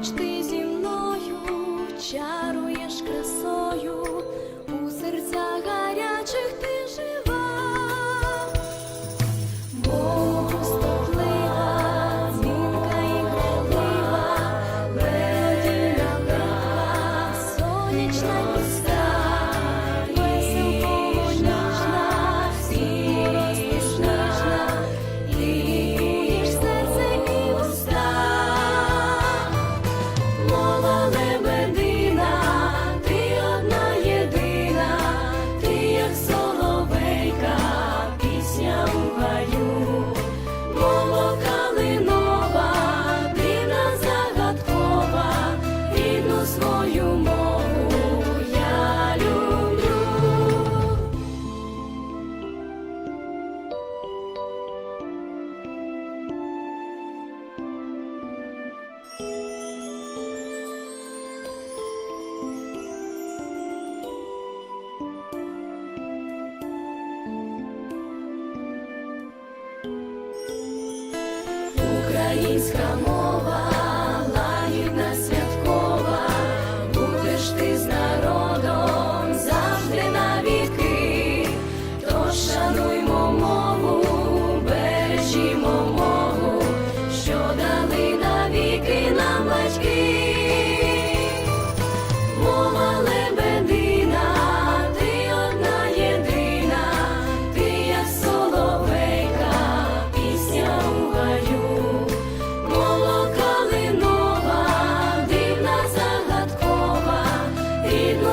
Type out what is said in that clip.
мечти. Українська мова, лагідна святкова, будеш ти з народом завжди навіки, тож шануймо мову, бережімо